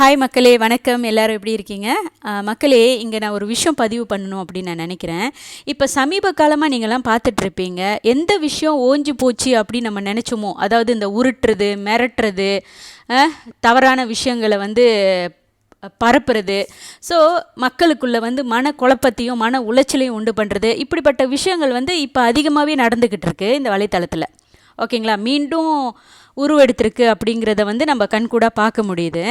Hi மக்களே. வணக்கம். எல்லோரும் எப்படி இருக்கீங்க? மக்களே இங்கே நான் ஒரு விஷயம் பதிவு பண்ணணும் அப்படின்னு நான் நினைக்கிறேன். இப்போ சமீப காலமாக நீங்கள்லாம் பார்த்துட்ருப்பீங்க எந்த விஷயம் ஓஞ்சி போச்சு அப்படின்னு நம்ம நினச்சோமோ? அதாவது இந்த உருட்டுறது மிரட்டுறது தவறான விஷயங்களை வந்து பரப்புறது. ஸோ மக்களுக்குள்ளே வந்து மன குழப்பத்தையும் மன உளைச்சலையும் உண்டு பண்ணுறது இப்படிப்பட்ட விஷயங்கள் வந்து இப்போ அதிகமாகவே நடந்துக்கிட்டு இருக்குது இந்த வலைத்தளத்தில். ஓகேங்களா? மீண்டும் உருவெடுத்திருக்கு அப்படிங்கிறத வந்து நம்ம கண்கூடாக பார்க்க முடியுது.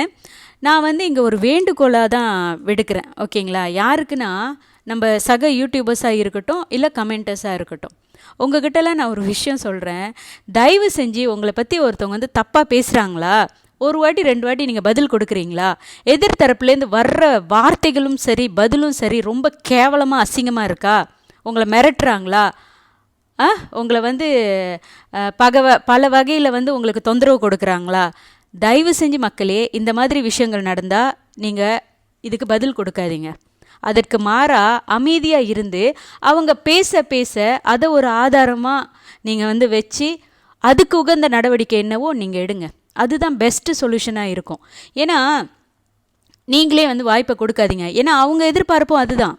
நான் வந்து இங்கே ஒரு வேண்டுகோளாக தான் விடுக்கிறேன். ஓகேங்களா? யாருக்குன்னா நம்ம சக யூடியூபர்ஸாக இருக்கட்டும் இல்லை கமெண்டர்ஸாக இருக்கட்டும். உங்ககிட்டலாம் நான் ஒரு விஷயம் சொல்கிறேன் தயவு செஞ்சு உங்களை பற்றி ஒருத்தவங்க வந்து தப்பாக பேசுகிறாங்களா ஒரு வாட்டி ரெண்டு வாட்டி நீங்கள் பதில் கொடுக்குறீங்களா? எதிர்த்தரப்புலேருந்து வர்ற வார்த்தைகளும் சரி பதிலும் சரி ரொம்ப கேவலமாக அசிங்கமாக இருக்கா? உங்களை மிரட்டுறாங்களா? ஆ? உங்களை வந்து பகவ பல வகையில் வந்து உங்களுக்கு தொந்தரவு கொடுக்குறாங்களா? தயவு செஞ்சு மக்களே இந்த மாதிரி விஷயங்கள் நடந்தால் நீங்கள் இதுக்கு பதில் கொடுக்காதீங்க. அதற்கு மாறாக அமைதியாக இருந்து அவங்க பேச பேச அதை ஒரு ஆதாரமாக நீங்கள் வந்து வச்சு அதுக்கு உகந்த நடவடிக்கை என்னவோ நீங்கள் எடுங்க. அதுதான் பெஸ்ட்டு சொல்யூஷனாக இருக்கும். ஏன்னா நீங்களே வந்து வாய்ப்பை கொடுக்காதீங்க. ஏன்னா அவங்க எதிர்பார்ப்பும் அதுதான்.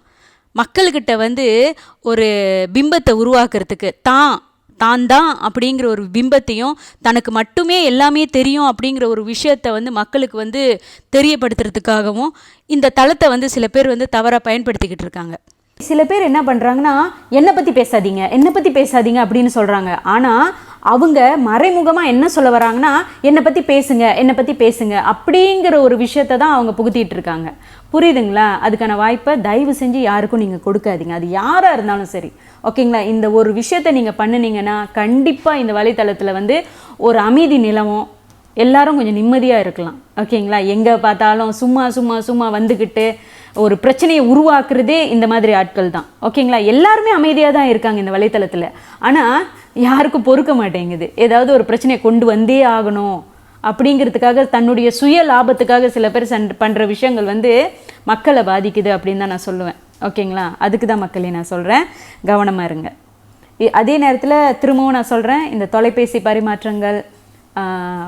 மக்கள்கிட்ட வந்து ஒரு பிம்பத்தை உருவாக்குறதுக்கு தான் தான் தான் அப்படிங்கிற ஒரு பிம்பத்தையும் தனக்கு மட்டுமே எல்லாமே தெரியும் அப்படிங்கிற ஒரு விஷயத்தை வந்து மக்களுக்கு வந்து தெரியப்படுத்துறதுக்காகவும் இந்த தளத்தை வந்து சில பேர் வந்து தவறாக பயன்படுத்திக்கிட்டு இருக்காங்க. சில பேர் என்ன பண்ணுறாங்கன்னா என்னை பற்றி பேசாதீங்க என்னை பற்றி பேசாதீங்க அப்படின்னு சொல்கிறாங்க ஆனால் அவங்க மறைமுகமாக என்ன சொல்ல வராங்கன்னா என்னை பற்றி பேசுங்க என்னை பற்றி பேசுங்க அப்படிங்கிற ஒரு விஷயத்த தான் அவங்க புகுத்திட்டு இருக்காங்க. புரியுதுங்களா? அதுக்கான வாய்ப்பை தயவு செஞ்சு யாருக்கும் நீங்கள் கொடுக்காதீங்க. அது யாராக இருந்தாலும் சரி. ஓகேங்களா? இந்த ஒரு விஷயத்தை நீங்கள் பண்ணுனீங்கன்னா கண்டிப்பாக இந்த வலைத்தளத்தில் வந்து ஒரு அமைதி நிலவும். எல்லாரும் கொஞ்சம் நிம்மதியாக இருக்கலாம். ஓகேங்களா? எங்கே பார்த்தாலும் சும்மா சும்மா சும்மா வந்துக்கிட்டு ஒரு பிரச்சனையை உருவாக்குறதே இந்த மாதிரி ஆட்கள் தான். ஓகேங்களா? எல்லாருமே அமைதியாக தான் இருக்காங்க இந்த வலைத்தளத்தில். ஆனால் யாருக்கும் பொறுக்க மாட்டேங்குது. ஏதாவது ஒரு பிரச்சனையை கொண்டு வந்தே ஆகணும் அப்படிங்கிறதுக்காக தன்னுடைய சுய லாபத்துக்காக சில பேர் சன் பண்ணுற விஷயங்கள் வந்து மக்களை பாதிக்குது அப்படின்னு தான் நான் சொல்லுவேன். ஓகேங்களா? அதுக்கு தான் மக்களே நான் சொல்கிறேன் கவனமாக இருங்க. அதே நேரத்தில் திரும்பவும் நான் சொல்கிறேன் இந்த தொலைபேசி பரிமாற்றங்கள்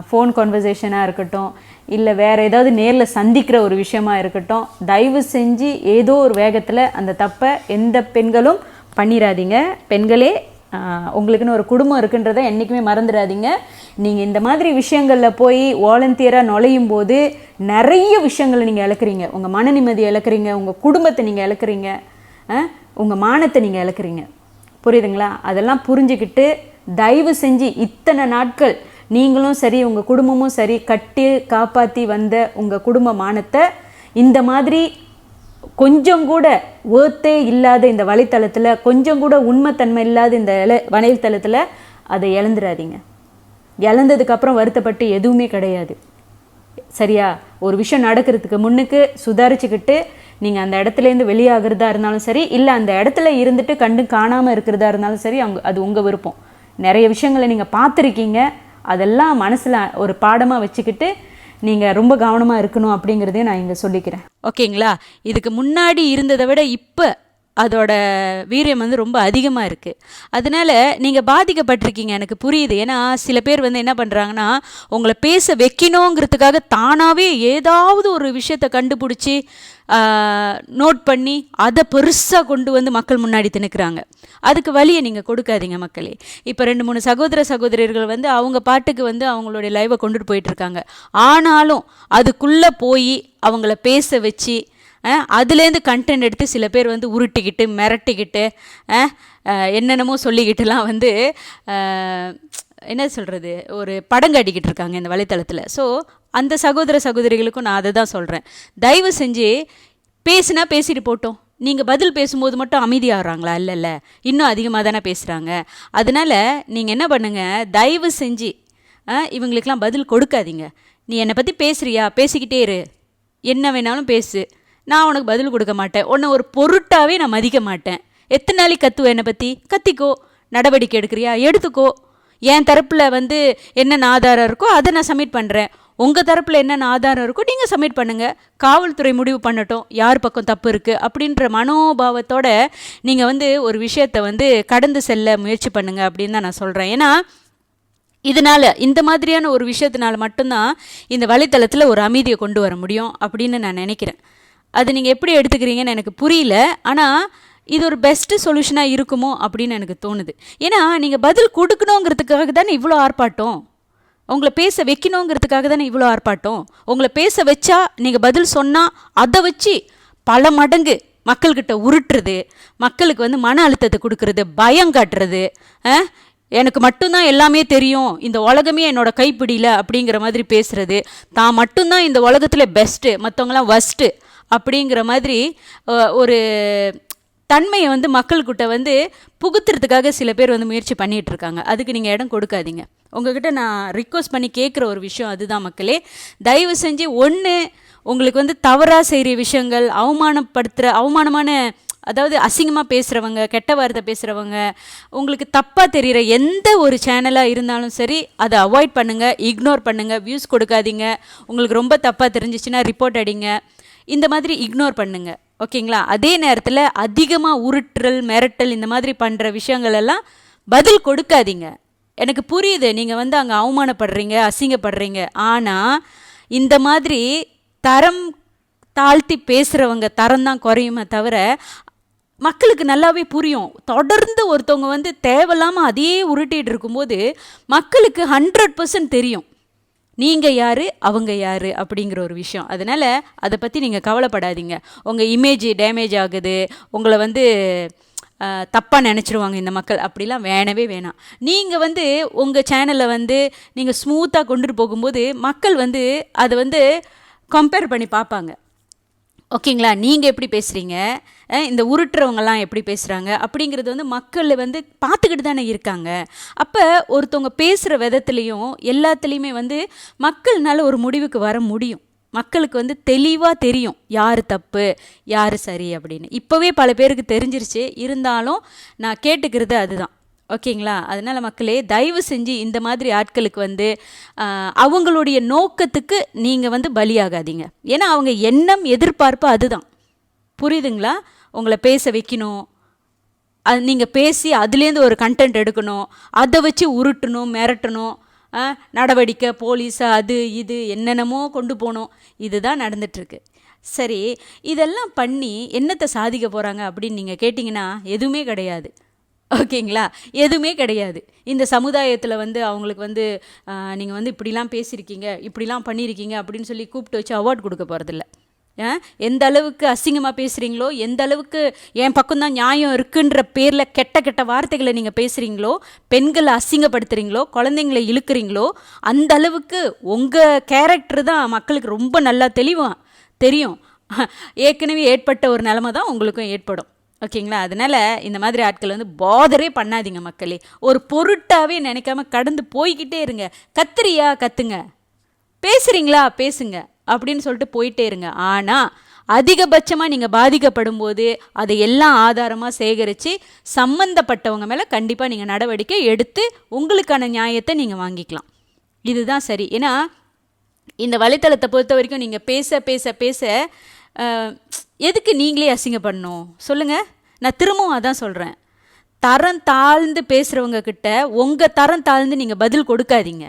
ஃபோன் கான்வர்சேஷனாக இருக்கட்டும் இல்லை வேறு ஏதாவது நேரில் சந்திக்கிற ஒரு விஷயமா இருக்கட்டும் தயவு செஞ்சு ஏதோ ஒரு வேகத்தில் அந்த தப்பை எந்த பெண்களும் பண்ணிடாதீங்க பெண்களே உங்களுக்குன்னு ஒரு குடும்பம் இருக்குன்றதை என்றைக்குமே மறந்துடாதீங்க. நீங்கள் இந்த மாதிரி விஷயங்களில் போய் வாலண்டியராக நுழையும் போது நிறைய விஷயங்களை நீங்கள் இழக்கிறீங்க. உங்கள் மன நிம்மதியை இழக்கிறீங்க உங்கள் குடும்பத்தை நீங்கள் இழக்கிறீங்க உங்கள் மானத்தை நீங்கள் இழக்கிறீங்க. புரியுதுங்களா? அதெல்லாம் புரிஞ்சுக்கிட்டு தயவு செஞ்சு இத்தனை நாட்கள் நீங்களும் சரி உங்கள் குடும்பமும் சரி கட்டி காப்பாற்றி வந்த உங்கள் குடும்ப மானத்தை இந்த மாதிரி கொஞ்சம் கூட வேர்த்தே இல்லாத இந்த வலைத்தளத்தில் கொஞ்சம் கூட உண்மைத்தன்மை இல்லாத இந்த இல- வலைத்தளத்தில் அதை இழந்துடாதீங்க இழந்ததுக்கப்புறம் வருத்தப்பட்டு எதுவுமே கிடையாது. சரியா? ஒரு விஷயம் நடக்கிறதுக்கு முன்னுக்கு சுதாரிச்சுக்கிட்டு நீங்கள் அந்த இடத்துலேருந்து வெளியாகிறதா இருந்தாலும் சரி இல்லை அந்த இடத்துல இருந்துட்டு கண்டு காணாமல் இருக்கிறதா இருந்தாலும் சரி அவங்க அது உங்கள் விருப்பம். நிறைய விஷயங்களை நீங்கள் பார்த்துருக்கீங்க. அதெல்லாம் மனசில் ஒரு பாடமாக வச்சுக்கிட்டு நீங்கள் ரொம்ப கவனமாக இருக்கணும் அப்படிங்கிறதையும் நான் இங்கே சொல்லிக்கிறேன். ஓகேங்களா? இதுக்கு முன்னாடி இருந்ததை விட இப்போ அதோட வீரியம் வந்து ரொம்ப அதிகமாக இருக்குது அதனால நீங்கள் பாதிக்கப்பட்டிருக்கீங்க எனக்கு புரியுது. ஏன்னா சில பேர் வந்து என்ன பண்ணுறாங்கன்னா உங்களை பேச வைக்கணுங்கிறதுக்காக தானாகவே ஏதாவது ஒரு விஷயத்தை கண்டுபிடிச்சி நோட் பண்ணி அதை பெருசாக கொண்டு வந்து மக்கள் முன்னாடி திணுக்கிறாங்க. அதுக்கு வழியை நீங்கள் கொடுக்காதீங்க மக்களே. இப்போ ரெண்டு மூணு சகோதர சகோதரர்கள் வந்து அவங்க பாட்டுக்கு வந்து அவங்களுடைய லைவை கொண்டுட்டு போயிட்டுருக்காங்க ஆனாலும் அதுக்குள்ளே போய் அவங்கள பேச வச்சு அதுலேருந்து கண்டென்ட் எடுத்து சில பேர் வந்து உருட்டிக்கிட்டு மிரட்டிக்கிட்டு என்னென்னமோ சொல்லிக்கிட்டுலாம் வந்து என்ன சொல்கிறது ஒரு படம் காட்டிக்கிட்டு இருக்காங்க இந்த வலைத்தளத்தில். ஸோ அந்த சகோதர சகோதரிகளுக்கும் நான் அதை தான் சொல்கிறேன் தயவு செஞ்சு பேசுனா பேசிட்டு போட்டோம். நீங்கள் பதில் பேசும்போது மட்டும் அமைதியாகிறாங்களா? இல்லைல்ல இன்னும் அதிகமாக தானே பேசுகிறாங்க அதனால் நீங்கள் என்ன பண்ணுங்கள் தயவு செஞ்சு இவங்களுக்கெல்லாம் பதில் கொடுக்காதீங்க. நீ என்னை பற்றி பேசுகிறியா பேசிக்கிட்டே இரு. என்ன வேணாலும் பேசு. நான் உனக்கு பதில் கொடுக்க மாட்டேன். உன்னை ஒரு பொருட்டாவே நான் மதிக்க மாட்டேன். எத்தனை நாளைக்கு கத்துவேன் என்னை பற்றி கத்திக்கோ. நடவடிக்கை எடுக்கிறியா? எடுத்துக்கோ. என் தரப்பில் வந்து என்னென்ன ஆதாரம் இருக்கோ அதை நான் சப்மிட் பண்ணுறேன் உங்கள் தரப்பில் என்னென்ன ஆதாரம் இருக்கோ நீங்கள் சப்மிட் பண்ணுங்கள் காவல்துறை முடிவு பண்ணட்டும். யார் பக்கம் தப்பு இருக்குது அப்படின்ற மனோபாவத்தோட நீங்கள் வந்து ஒரு விஷயத்தை வந்து கடந்து செல்ல முயற்சி பண்ணுங்கள் அப்படின்னு தான் நான் சொல்கிறேன் ஏன்னா இதனால் இந்த மாதிரியான ஒரு விஷயத்தினால மட்டும்தான் இந்த வலைத்தளத்தில் ஒரு அமைதியை கொண்டு வர முடியும் அப்படின்னு நான் நினைக்கிறேன். அது நீங்கள் எப்படி எடுத்துக்கிறீங்கன்னு எனக்கு புரியல. ஆனால் இது ஒரு பெஸ்ட்டு சொல்யூஷனாக இருக்குமோ அப்படின்னு எனக்கு தோணுது. ஏன்னா நீங்கள் பதில் கொடுக்கணுங்கிறதுக்காக தானே இவ்வளோ ஆர்ப்பாட்டம்? உங்களை பேச வைக்கணுங்கிறதுக்காக தானே இவ்வளோ ஆர்ப்பாட்டம்? உங்களை பேச வச்சா நீங்கள் பதில் சொன்னால் அதை வச்சு பல மடங்கு மக்கள்கிட்ட உருட்டுறது மக்களுக்கு வந்து மன அழுத்தத்தை கொடுக்கறது பயம் காட்டுறது எனக்கு மட்டும்தான் எல்லாமே தெரியும். இந்த உலகமே என்னோட கைப்பிடியில் அப்படிங்கிற மாதிரி பேசுகிறது தான் மட்டும்தான் இந்த உலகத்தில் பெஸ்ட்டு மற்றவங்களாம் ஒஸ்ட்டு அப்படிங்கிற மாதிரி ஒரு தன்மையை வந்து மக்கள்கிட்ட வந்து புகுத்துறதுக்காக சில பேர் வந்து முயற்சி பண்ணிகிட்டு இருக்காங்க அதுக்கு நீங்கள் இடம் கொடுக்காதீங்க. உங்ககிட்ட நான் ரிக்வஸ்ட் பண்ணி கேட்குற ஒரு விஷயம் அதுதான் மக்களே. தயவு செஞ்சு ஒன்று உங்களுக்கு வந்து தவறாக செய்கிற விஷயங்கள் அவமானப்படுத்துகிற அவமானமான அதாவது அசிங்கமாக பேசுகிறவங்க கெட்ட வார்த்தை பேசுகிறவங்க உங்களுக்கு தப்பாக தெரிகிற எந்த ஒரு சேனலாக இருந்தாலும் சரி அதை அவாய்ட் பண்ணுங்கள் இக்னோர் பண்ணுங்கள் வியூஸ் கொடுக்காதீங்க. உங்களுக்கு ரொம்ப தப்பாக தெரிஞ்சிச்சுன்னா ரிப்போர்ட் அடிங்க. இந்த மாதிரி இக்னோர் பண்ணுங்கள் ஓகேங்களா? அதே நேரத்தில் அதிகமாக உருட்டுறல் மிரட்டல் இந்த மாதிரி பண்ணுற விஷயங்கள் எல்லாம் பதில் கொடுக்காதீங்க. எனக்கு புரியுது நீங்கள் வந்து அங்கே அவமானப்படுறீங்க அசிங்கப்படுறீங்க. ஆனால் இந்த மாதிரி தரம் தாழ்த்தி பேசுகிறவங்க தரம் தான் குறையுமே தவிர மக்களுக்கு நல்லாவே புரியும். தொடர்ந்து ஒருத்தவங்க வந்து தேவையில்லாமல் அதையே உருட்டிகிட்டு இருக்கும்போது மக்களுக்கு ஹண்ட்ரட் பர்சன்ட் தெரியும். நீங்கள் யார் அவங்க யார் அப்படிங்கிற ஒரு விஷயம். அதனால் அதை பற்றி நீங்கள் கவலைப்படாதீங்க. உங்கள் இமேஜ் டேமேஜ் ஆகுது. உங்களை வந்து தப்பாக நினச்சிருவாங்க இந்த மக்கள். அப்படிலாம் வேணவே வேணாம். நீங்கள் வந்து உங்கள் சேனலை வந்து நீங்கள் ஸ்மூத்தாக கொண்டுட்டு போகும்போது மக்கள் வந்து அதை வந்து கம்பேர் பண்ணி பார்ப்பாங்க. ஓகேங்களா? நீங்கள் எப்படி பேசுகிறீங்க இந்த உருட்டுறவங்கலாம் எப்படி பேசுகிறாங்க அப்படிங்கிறது வந்து மக்கள் வந்து பார்த்துக்கிட்டு தானே இருக்காங்க. அப்போ ஒருத்தவங்க பேசுகிற விதத்துலேயும் எல்லாத்துலேயுமே வந்து மக்கள்னால ஒரு முடிவுக்கு வர முடியும். மக்களுக்கு வந்து தெளிவாக தெரியும். யார் தப்பு யார் சரி அப்படின்னு. இப்போவே பல பேருக்கு தெரிஞ்சிருச்சு. இருந்தாலும் நான் கேட்டுக்கிறது அதுதான். ஓகேங்களா? அதனால் மக்களே தயவு செஞ்சு இந்த மாதிரி ஆட்களுக்கு வந்து அவங்களுடைய நோக்கத்துக்கு நீங்கள் வந்து பலியாகாதீங்க. ஏன்னா அவங்க எண்ணம் எதிர்பார்ப்பு அதுதான். புரியுதுங்களா? உங்களை பேச வைக்கணும். அது நீங்கள் பேசி அதுலேருந்து ஒரு கண்டென்ட் எடுக்கணும். அதை வச்சு உருட்டணும் மிரட்டணும். நடவடிக்கை போலீஸு அது இது என்னென்னமோ கொண்டு போகணும். இதுதான் நடந்துட்டுருக்கு. சரி இதெல்லாம் பண்ணி என்னத்தை சாதிக்க போகிறாங்க அப்படின்னு நீங்கள் கேட்டிங்கன்னா எதுவுமே கிடையாது. ஓகேங்களா? எதுவுமே கிடையாது. இந்த சமுதாயத்தில் வந்து அவங்களுக்கு வந்து நீங்கள் வந்து இப்படிலாம் பேசியிருக்கீங்க இப்படிலாம் பண்ணியிருக்கீங்க அப்படின்னு சொல்லி கூப்பிட்டு வச்சு அவார்ட் கொடுக்க போகிறதில்ல எந்த அளவுக்கு அசிங்கமாக பேசுகிறீங்களோ எந்த அளவுக்கு என் பக்கம்தான் நியாயம் இருக்குன்ற பேரில் கெட்ட கெட்ட வார்த்தைகளை நீங்கள் பேசுகிறீங்களோ பெண்களை அசிங்கப்படுத்துகிறீங்களோ குழந்தைங்களை இழுக்கிறீங்களோ அந்த அளவுக்கு உங்கள் கேரக்டர் தான் மக்களுக்கு ரொம்ப நல்லா தெளிவாக தெரியும். ஏற்கனவே ஏற்பட்ட ஒரு நிலமை தான் உங்களுக்கும் ஏற்படும். ஓகேங்களா? அதனால் இந்த மாதிரி ஆட்கள் வந்து பாதரே பண்ணாதீங்க மக்களே. ஒரு பொருட்டாகவே நினைக்காம கடந்து போய்கிட்டே இருங்க. கத்துறியா? கத்துங்க. பேசுகிறீங்களா பேசுங்க. அப்படின்னு சொல்லிட்டு போயிட்டே இருங்க. ஆனால் அதிகபட்சமாக நீங்கள் பாதிக்கப்படும் போது அதை எல்லாம் ஆதாரமாக சேகரித்து சம்மந்தப்பட்டவங்க மேலே கண்டிப்பாக நீங்கள் நடவடிக்கை எடுத்து உங்களுக்கான நியாயத்தை நீங்கள் வாங்கிக்கலாம். இதுதான் சரி. ஏன்னா இந்த வலைத்தளத்தை பொறுத்த வரைக்கும் நீங்கள் பேச பேச பேச எதுக்கு நீங்களே அசிங்கப்படணும்? சொல்லுங்கள் நான் திரும்பவும் அதான் சொல்கிறேன் தரம் தாழ்ந்து பேசுகிறவங்க கிட்ட உங்கள் தரம் தாழ்ந்து நீங்கள் பதில் கொடுக்காதீங்க.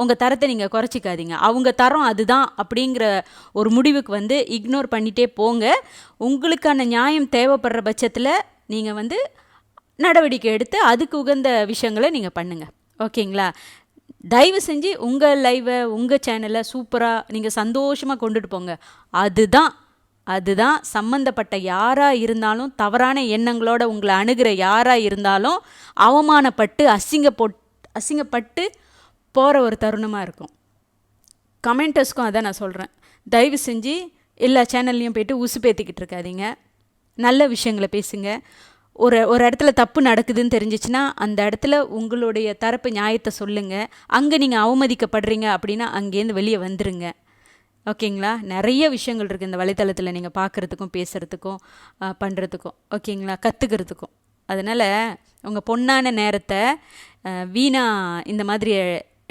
உங்கள் தரத்தை நீங்கள் குறைச்சிக்காதீங்க. அவங்க தரம் அதுதான் அப்படிங்கிற ஒரு முடிவுக்கு வந்து இக்னோர் பண்ணிகிட்டே போங்க. உங்களுக்கான நியாயம் தேவைப்படுற பட்சத்தில் நீங்கள் வந்து நடவடிக்கை எடுத்து அதுக்கு உகந்த விஷயங்களை நீங்கள் பண்ணுங்கள் ஓகேங்களா? தயவு செஞ்சு உங்கள் லைவை உங்கள் சேனலை சூப்பராக நீங்கள் சந்தோஷமாக கொண்டுட்டு போங்க. அதுதான் அதுதான் சம்மந்தப்பட்ட யாராக இருந்தாலும் தவறான எண்ணங்களோட உங்களை அணுகிற யாராக இருந்தாலும் அவமானப்பட்டு அசிங்க போட் அசிங்கப்பட்டு போகிற ஒரு தருணமாக இருக்கும். கமெண்டர்ஸ்க்கும் அதான் நான் சொல்கிறேன் தயவு செஞ்சு எல்லா சேனல்லையும் போய்ட்டு உசு பேத்திக்கிட்டு இருக்காதீங்க. நல்ல விஷயங்களை பேசுங்க. ஒரு ஒரு இடத்துல தப்பு நடக்குதுன்னு தெரிஞ்சிச்சுன்னா அந்த இடத்துல உங்களுடைய தரப்பு நியாயத்தை சொல்லுங்கள் அங்கே நீங்கள் அவமதிக்கப்படுறீங்க அப்படின்னா அங்கேருந்து வெளியே வந்துடுங்க ஓகேங்களா? நிறைய விஷயங்கள் இருக்குது இந்த வலைத்தளத்தில் நீங்கள் பார்க்குறதுக்கும் பேசுகிறதுக்கும் பண்ணுறதுக்கும் ஓகேங்களா? கற்றுக்கிறதுக்கும் அதனால் உங்கள் பொண்ணான நேரத்தை வீணாக இந்த மாதிரி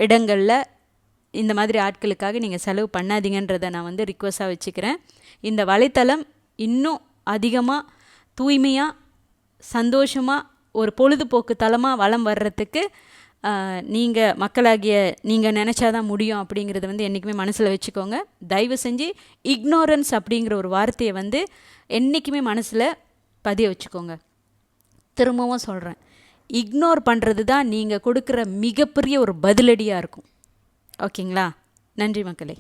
இடங்களில் இந்த மாதிரி ஆட்களுக்காக நீங்கள் செலவு பண்ணாதீங்கன்றதை நான் வந்து ரிக்வஸ்ட்டாக வச்சுக்கிறேன். இந்த வலைத்தளம் இன்னும் அதிகமாக தூய்மையாக சந்தோஷமாக ஒரு பொழுதுபோக்கு தளமாக வளம் வர்றதுக்கு நீங்கள் மக்களாகிய நீங்கள் நினச்சாதான் முடியும் அப்படிங்கிறத வந்து என்றைக்குமே மனசில் வச்சுக்கோங்க. தயவு செஞ்சு இக்னோரன்ஸ் அப்படிங்கிற ஒரு வார்த்தையை வந்து என்றைக்குமே மனசில் பதிய வச்சுக்கோங்க. திரும்பவும் சொல்கிறேன் இக்னோர் பண்ணுறது தான் நீங்கள் கொடுக்குற மிகப்பெரிய ஒரு பதிலடியாக இருக்கும். ஓகேங்களா? நன்றி மக்களே.